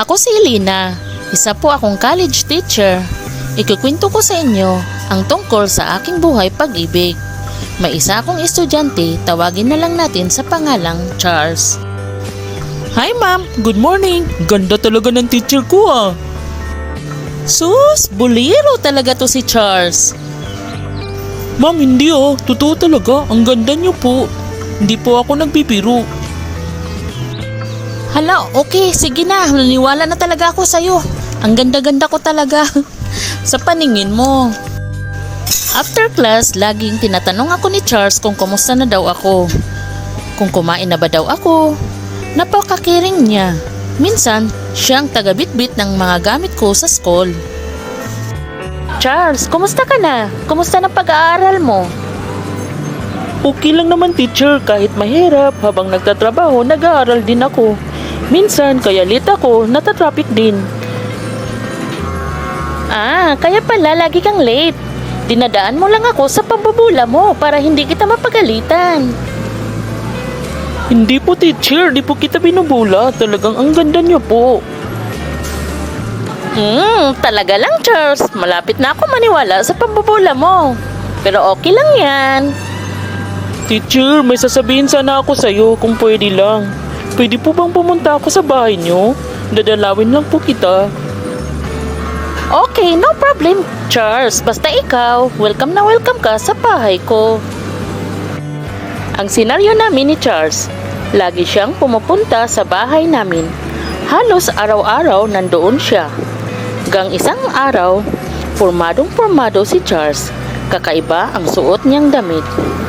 Ako si Elena. Isa po akong college teacher. Ikukwento ko sa inyo ang tungkol sa aking buhay pag-ibig. May isa akong estudyante, tawagin na lang natin sa pangalang Charles. Hi ma'am, good morning. Ganda talaga ng teacher ko ah. Sus, buliro talaga to si Charles. Ma'am, hindi oh. Totoo talaga. Ang ganda niyo po. Hindi po ako nagbibiro. Hala, okay. Sige na. Naniwala na talaga ako sa'yo. Ang ganda-ganda ko talaga. Sa paningin mo. After class, laging tinatanong ako ni Charles kung kumusta na daw ako. Kung kumain na ba daw ako. Napakakiring niya. Minsan, siya ang tagabitbit ng mga gamit ko sa school. Charles, kumusta ka na? Kumusta na pag-aaral mo? Okay lang naman teacher, kahit mahirap, habang nagtatrabaho, nag-aaral din ako. Minsan, kaya late ako, natatraffic din. Ah, kaya pala lagi kang late. Dinadaan mo lang ako sa pambubula mo para hindi kita mapagalitan. Hindi po teacher, di po kita binubula. Talagang ang ganda niyo po. Hmm, talaga lang Charles. Malapit na ako maniwala sa pambubula mo. Pero okay lang yan. Teacher, may sasabihin sana ako sa'yo kung pwede lang. Pwede po bang pumunta ako sa bahay niyo? Dadalawin lang po kita. Okay, no problem, Charles. Basta ikaw, welcome na welcome ka sa bahay ko. Ang senaryo namin ni Charles, lagi siyang pumupunta sa bahay namin. Halos araw-araw nandoon siya. Gang isang araw, formadong formado si Charles. Kakaiba ang suot niyang damit.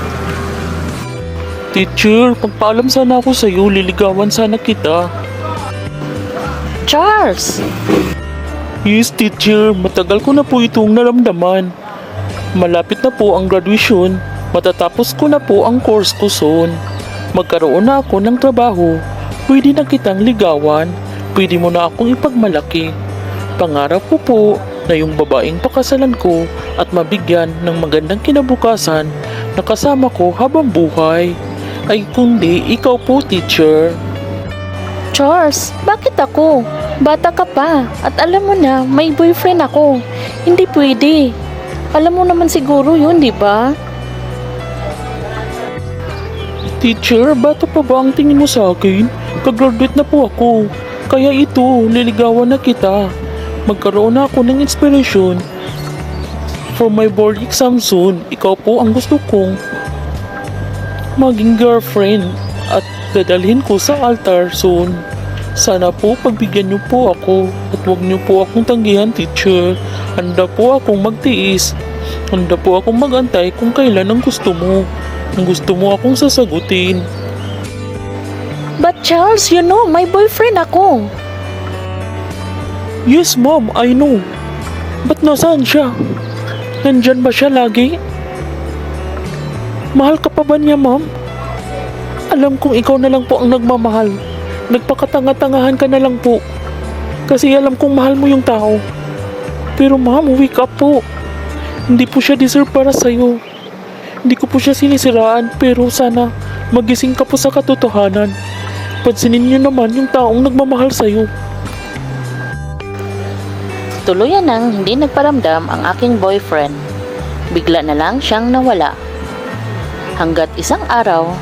Teacher, pagpaalam sana ako sa iyo, liligawan sana kita. Charles! Yes, teacher. Matagal ko na po itong naramdaman. Malapit na po ang graduation. Matatapos ko na po ang course ko soon. Magkaroon na ako ng trabaho. Pwede na kitang ligawan. Pwede mo na akong ipagmalaki. Pangarap ko po na yung babaeng pakasalan ko at mabigyan ng magandang kinabukasan na kasama ko habang buhay. Ay kundi ikaw po, teacher. Charles, bakit ako? Bata ka pa at alam mo na may boyfriend ako. Hindi pwede. Alam mo naman siguro yun, di ba? Teacher, bata pa ba ang tingin mo sa akin? Kagraduate na po ako. Kaya ito, liligawan na kita. Magkaroon na ako ng inspiration. For my board exam soon, ikaw po ang gusto kong maging girlfriend at dadalhin ko sa altar soon. Sana po pagbigyan niyo po ako at huwag niyo po akong tanggihan teacher. Handa po akong magtiis. Handa po akong magantay kung kailan ang gusto mo. Ang gusto mo akong sasagutin. But Charles, you know, my boyfriend ako. Yes, mom, I know. Ba't nasaan siya? Nandyan ba siya lagi? Mahal ka pa ba niya, ma'am? Alam kong ikaw na lang po ang nagmamahal. Nagpakatanga-tangahan ka na lang po. Kasi alam kong mahal mo yung tao. Pero ma'am, wake up po. Hindi po siya deserve para sa'yo. Hindi ko po siya sinisiraan pero sana magising ka po sa katotohanan. Pansinin niyo naman yung taong nagmamahal sa'yo. Tuluyan nang hindi nagparamdam ang aking boyfriend. Bigla na lang siyang nawala. Hanggat isang araw,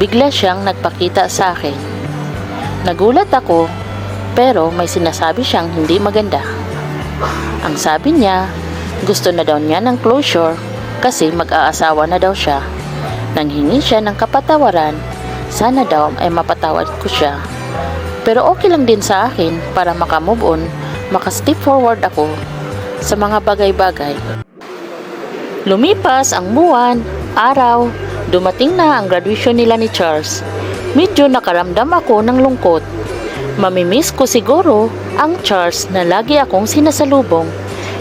bigla siyang nagpakita sa akin. Nagulat ako, pero may sinasabi siyang hindi maganda. Ang sabi niya, gusto na daw niya ng closure kasi mag-aasawa na daw siya. Nanghingi siya ng kapatawaran, sana daw ay mapatawad ko siya. Pero okay lang din sa akin para makamove on, makastep forward ako sa mga bagay-bagay. Lumipas ang buwan, araw, dumating na ang graduation nila ni Charles. Medyo nakaramdam ako ng lungkot. Mamimiss ko siguro ang Charles na lagi akong sinasalubong.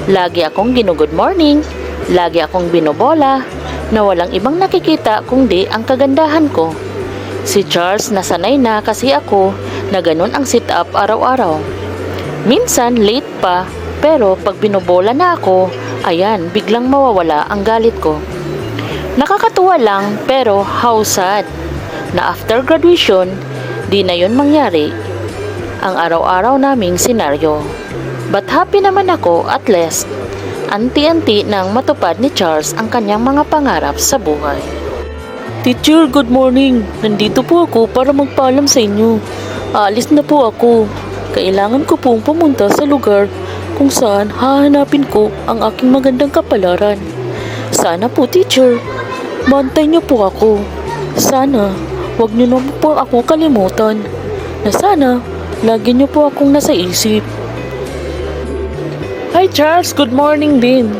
Lagi akong ginugood morning, lagi akong binobola, na walang ibang nakikita kundi ang kagandahan ko. Si Charles nasanay na kasi ako na ganun ang sit-up araw-araw. Minsan late pa, pero pag binobola na ako, ayan, biglang mawawala ang galit ko. Nakakatuwa lang pero how sad na after graduation, di na yon mangyari. ang araw-araw naming senaryo. But happy naman ako at least anti-anti nang matupad ni Charles ang kanyang mga pangarap sa buhay. Teacher, good morning. Nandito po ako para magpaalam sa inyo. Aalis na po ako. Kailangan ko pong pumunta sa lugar kung saan hahanapin ko ang aking magandang kapalaran. Sana po, teacher, bantay niyo po ako. Sana, wag niyo naman po ako kalimutan. Na sana, lagi niyo po akong nasa isip. Hi Charles, good morning din.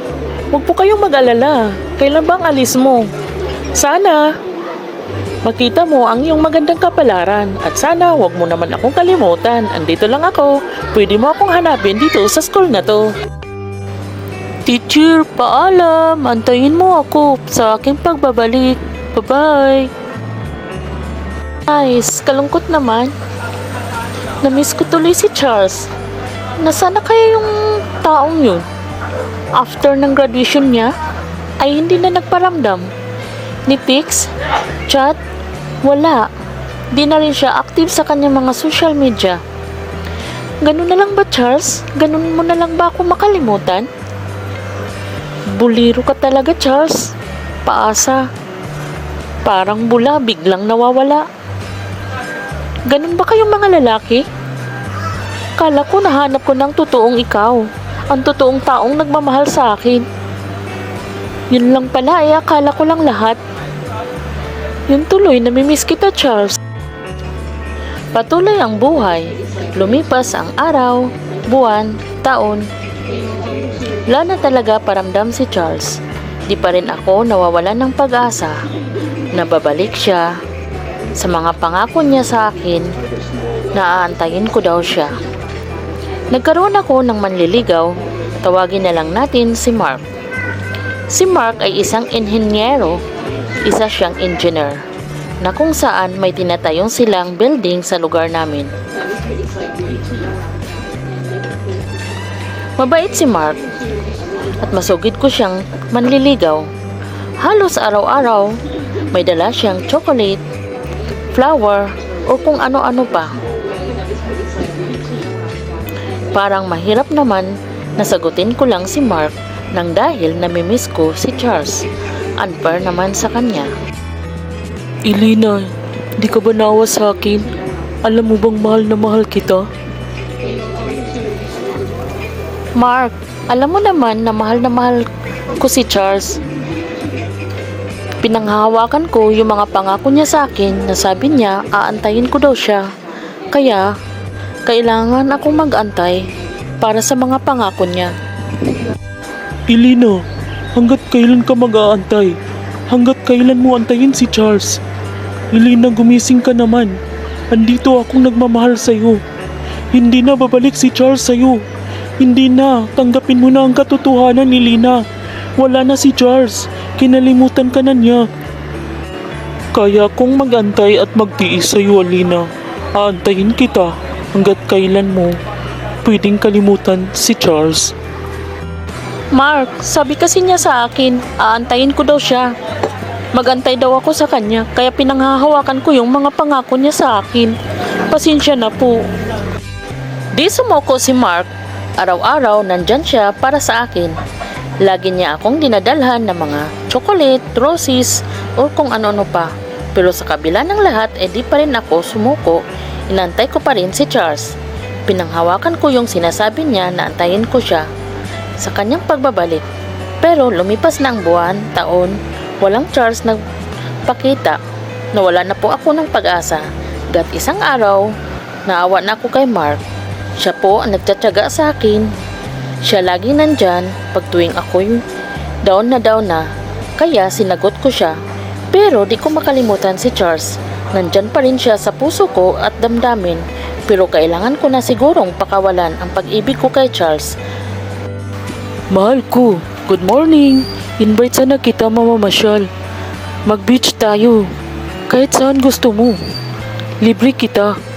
Huwag po kayong mag-alala. Kailan bang alis mo? Sana, makita mo ang iyong magandang kapalaran at sana huwag mo naman akong kalimutan. Andito lang ako. Pwede mo akong hanapin dito sa school na to. Teacher, paalam. Antayin mo ako sa aking pagbabalik. Bye-bye. Nice, kalungkot naman. Namiss ko tuloy si Charles. Nasaan na kaya yung taong yun? After ng graduation niya, ay hindi na nagparamdam. Ni Pix, chat, wala. Di na rin siya active sa kanyang mga social media. Ganun na lang ba, Charles? Ganun mo na lang ba ako makalimutan? Buliro ka talaga, Charles. Paasa. Parang bula, biglang nawawala. Ganun ba kayong mga lalaki? Kala ko nahanap ko ng totoong ikaw. Ang totoong taong nagmamahal sa akin. Yun lang pala ay akala ko lang lahat. Yun tuloy, namimiss kita, Charles. Patuloy ang buhay. Lumipas ang araw, buwan, taon. Wala na talaga paramdam si Charles. Di pa rin ako nawawalan ng pag-asa. Nababalik siya sa mga pangako niya sa akin na aantayin ko daw siya. Nagkaroon ako ng manliligaw, tawagin na lang natin si Mark. Si Mark ay isang inhenyero, isa siyang engineer, na kung saan may tinatayong silang building sa lugar namin. Mabait si Mark at masugid ko siyang manliligaw. Halos araw-araw, may dala siyang chocolate, flower, o kung ano-ano pa. Parang mahirap naman nasagutin ko lang si Mark nang dahil namimiss ko si Charles. Unfair naman sa kanya. Elena, di ka ba nawa sa akin? Alam mo bang mahal na mahal kita? Mark, alam mo naman na mahal na mahal ko si Charles. Pinanghahawakan ko yung mga pangako niya sa akin na sabi niya aantayin ko daw siya. Kaya, kailangan akong mag-antay para sa mga pangako niya. Elena, hanggat kailan ka mag-aantay? Hanggat kailan mo antayin si Charles? Elena, gumising ka naman. Andito akong nagmamahal sa'yo. Hindi na babalik si Charles sa'yo. Hindi na. Tanggapin mo na ang katotohanan, Elena. Wala na si Charles. Kinalimutan ka na niya. Kaya kong mag-antay at magtiis sa'yo, Alina. Aantayin kita hanggat kailan mo pwedeng kalimutan si Charles. Mark, sabi kasi niya sa akin, aantayin ko daw siya. Magantay daw ako sa kanya, kaya pinanghahawakan ko yung mga pangako niya sa akin. Pasensya na po. Di sumoko si Mark. Araw-araw nandyan siya para sa akin. Lagi niya akong dinadalhan ng mga chocolate, roses, o kung ano-ano pa. Pero sa kabila ng lahat, eh di pa rin ako sumuko. Inantay ko pa rin si Charles. Pinanghawakan ko yung sinasabi niya na antayin ko siya sa kanyang pagbabalik. Pero lumipas na ang buwan, taon, walang Charles nagpakita. Nawala na po ako ng pag-asa. Gat isang araw, naawa na ako kay Mark. Siya po ang nagtsatsaga sa akin. Siya lagi nandyan pag tuwing ako'y down na down na. Kaya sinagot ko siya. Pero di ko makalimutan si Charles. Nandyan pa rin siya sa puso ko at damdamin. Pero kailangan ko na sigurong pakawalan ang pag-ibig ko kay Charles. Mahal ko, good morning. Invite sana kita mamamasyal. Mag-beach tayo. Kahit saan gusto mo. Libre kita.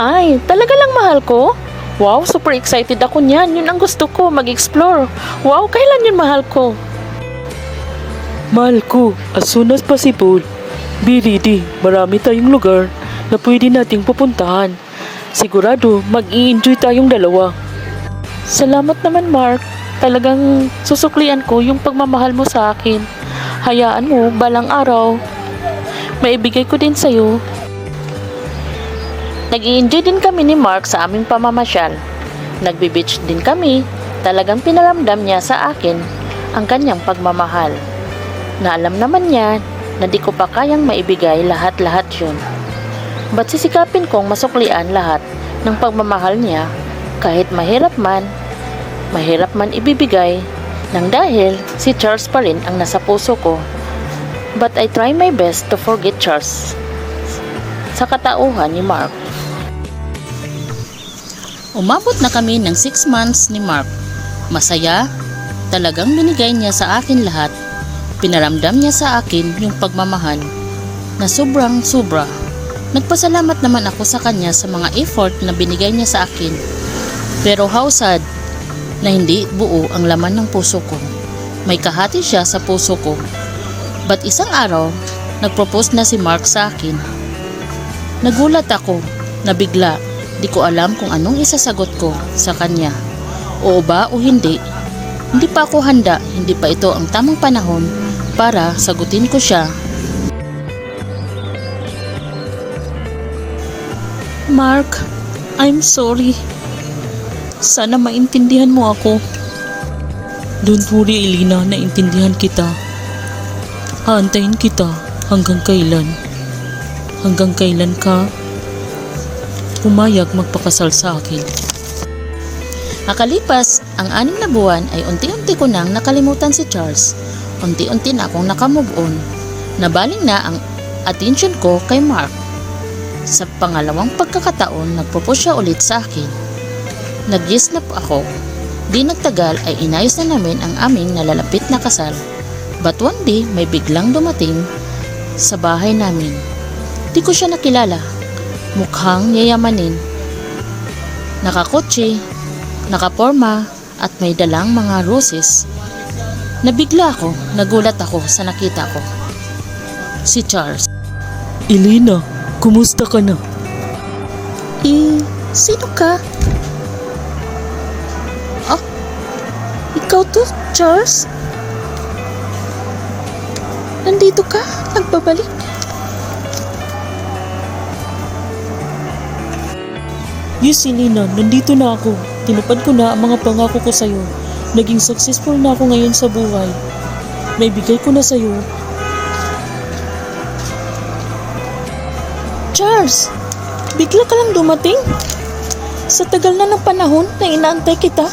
Ay, talaga lang mahal ko? Wow, super excited ako niyan. Yun ang gusto ko, mag-explore. Wow, kailan yun mahal ko? Mahal ko, as soon as possible. Be ready, marami tayong lugar na pwede nating pupuntahan. Sigurado, mag-i-enjoy tayong dalawa. Salamat naman, Mark. Talagang susuklian ko yung pagmamahal mo sa akin. Hayaan mo, balang araw. Maibigay ko din sa'yo. Nag enjoy din kami ni Mark sa aming pamamasyal. Nagbe-beach din kami. Talagang pinaramdam niya sa akin ang kanyang pagmamahal. Na alam naman niya na di ko pa kayang maibigay lahat-lahat yun. Ba't sisikapin kong masuklian lahat ng pagmamahal niya kahit mahirap man, mahirap man ibibigay nang dahil si Charles pa rin ang nasa puso ko. But I try my best to forget Charles sa katauhan ni Mark. Umabot na kami ng 6 months ni Mark. Masaya, talagang binigay niya sa akin lahat. Pinaramdam niya sa akin yung pagmamahal na sobrang sobra. Nagpasalamat naman ako sa kanya sa mga effort na binigay niya sa akin. Pero how sad na hindi buo ang laman ng puso ko. May kahati siya sa puso ko. But isang araw, nagpropose na si Mark sa akin. Nagulat ako, nabigla. Di ko alam kung anong isasagot ko sa kanya. Oo ba o hindi? Hindi pa ako handa, hindi pa ito ang tamang panahon para sagutin ko siya. Mark, I'm sorry. Sana maintindihan mo ako. Don't worry, Elena. Naintindihan kita. Haantayin kita hanggang kailan. Hanggang kailan ka pumayag magpakasal sa akin. Nakalipas ang anim na buwan ay unti-unti ko nang nakalimutan si Charles. Unti-unti na akong nakamove on. Nabaling na ang attention ko kay Mark. Sa pangalawang pagkakataon, nagpropose siya ulit sa akin. Nag-yes na ako. Di nagtagal ay inayos na namin ang aming nalalapit na kasal. But one day, may biglang dumating sa bahay namin. Di ko siya nakilala. Mukhang yayamanin. Nakakotse, nakaporma, at may dalang mga roses. Nabigla ako, nagulat ako sa nakita ko. Si Charles. Elena, kumusta ka na? Eh, sino ka? Ah, ikaw to, Charles? Nandito ka? Nagbabalik? Yes, Elena, nandito na ako. Tinupad ko na ang mga pangako ko sa'yo. Naging successful na ako ngayon sa buhay. May bigay ko na sa'yo. Charles, bigla ka lang dumating? Sa tagal na ng panahon na inaantay kita?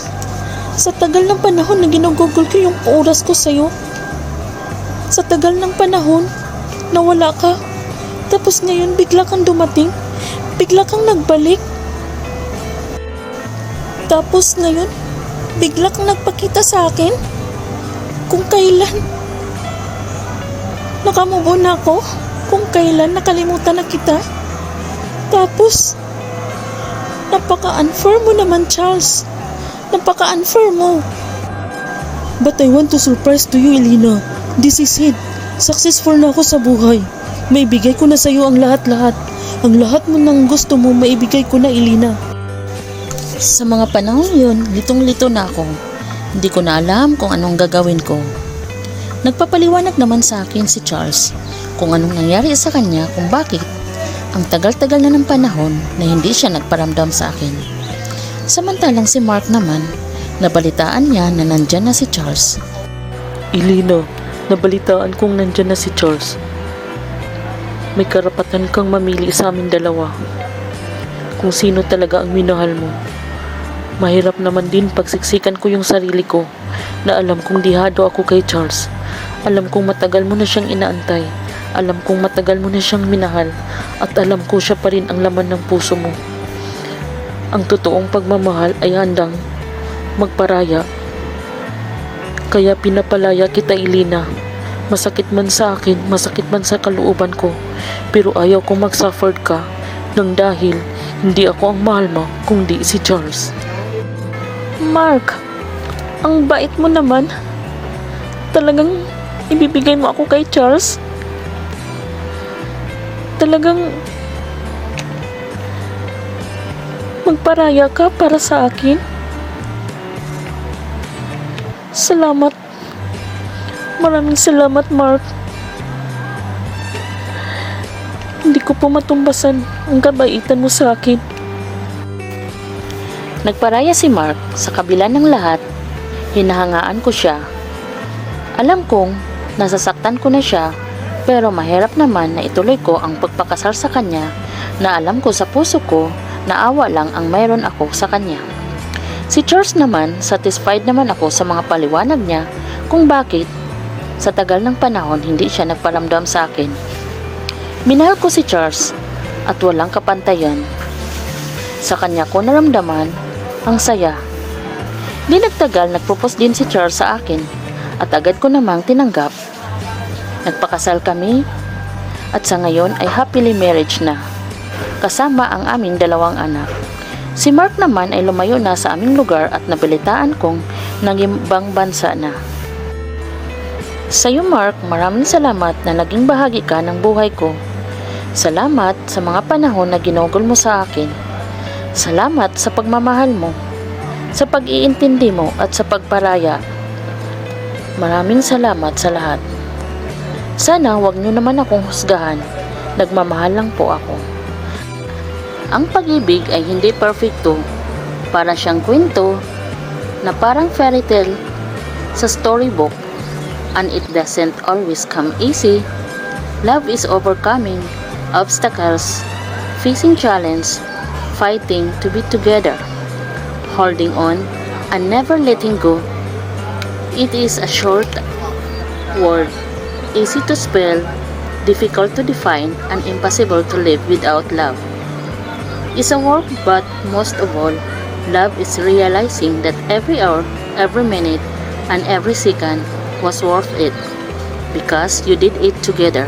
Sa tagal ng panahon na ginugugol ko yung oras ko sa'yo? Sa tagal ng panahon na wala ka? Tapos ngayon bigla kang dumating? Bigla kang nagbalik? Tapos ngayon, bigla kang nagpakita sa akin? Kung kailan? Nakamove na ako? Kung kailan nakalimutan na kita? Tapos, napaka-unfair mo naman, Charles. Napaka-unfair mo. But I want to surprise to you, Elena. This is it. Successful na ako sa buhay. May bigay ko na sa'yo ang lahat-lahat. Ang lahat mo nang gusto mo, maibigay ko na, Elena. Sa mga panahon yun, litong-lito na ako. Hindi ko na alam kung anong gagawin ko. Nagpapaliwanag naman sa akin si Charles kung anong nangyari sa kanya kung bakit ang tagal-tagal na ng panahon na hindi siya nagparamdam sa akin. Samantalang si Mark naman, nabalitaan niya na nandyan na si Charles. Elena, nabalitaan kong nandyan na si Charles. May karapatan kang mamili sa amin dalawa. Kung sino talaga ang minahal mo. Mahirap naman din pagsiksikan ko yung sarili ko na alam kong dihado ako kay Charles. Alam kong matagal mo na siyang inaantay. Alam kong matagal mo na siyang minahal. At alam ko siya pa rin ang laman ng puso mo. Ang totoong pagmamahal ay handang magparaya kaya pinapalaya kita, Elena. Masakit man sa akin, masakit man sa kalooban ko. Pero ayaw kong mag-suffer ka nang dahil hindi ako ang mahal mo, kundi si Charles. Mark, ang bait mo naman. Talagang ibibigay mo ako kay Charles? Talagang magparaya ka para sa akin. Salamat. Maraming salamat, Mark. Hindi ko po matumbasan ang kabaitan mo sa akin. Nagparaya si Mark sa kabila ng lahat. Hinahangaan ko siya. Alam kong nasasaktan ko na siya pero mahirap naman na ituloy ko ang pagpakasal sa kanya na alam ko sa puso ko na awa lang ang mayroon ako sa kanya. Si Charles naman, satisfied naman ako sa mga paliwanag niya kung bakit sa tagal ng panahon hindi siya nagparamdam sa akin. Minahal ko si Charles at walang kapantayan. Sa kanya ko naramdaman ang saya. Di nagtagal, nagpropose din si Charles sa akin at agad ko namang tinanggap. Nagpakasal kami at sa ngayon ay happily marriage na. Kasama ang aming dalawang anak. Si Mark naman ay lumayo na sa aming lugar at nabalitaan kong naging ibang bansa na. Sa iyo Mark, maraming salamat na naging bahagi ka ng buhay ko. Salamat sa mga panahon na ginugol mo sa akin. Salamat sa pagmamahal mo, sa pag-iintindi mo at sa pagparaya. Maraming salamat sa lahat. Sana wag niyo naman akong husgahan. Nagmamahal lang po ako. Ang pag-ibig ay hindi perfecto. Para siyang kwento na parang fairy tale sa storybook and it doesn't always come easy. Love is overcoming obstacles, facing challenge, fighting to be together, holding on and never letting go. It is a short word, easy to spell, difficult to define, and impossible to live without love. It's a work, but most of all, love is realizing that every hour, every minute, and every second was worth it because you did it together.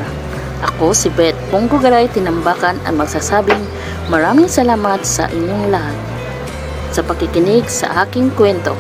Ako si Beth Ponggogaray Tinambakan ang magsasabing maraming salamat sa inyong lahat sa pakikinig sa aking kwento.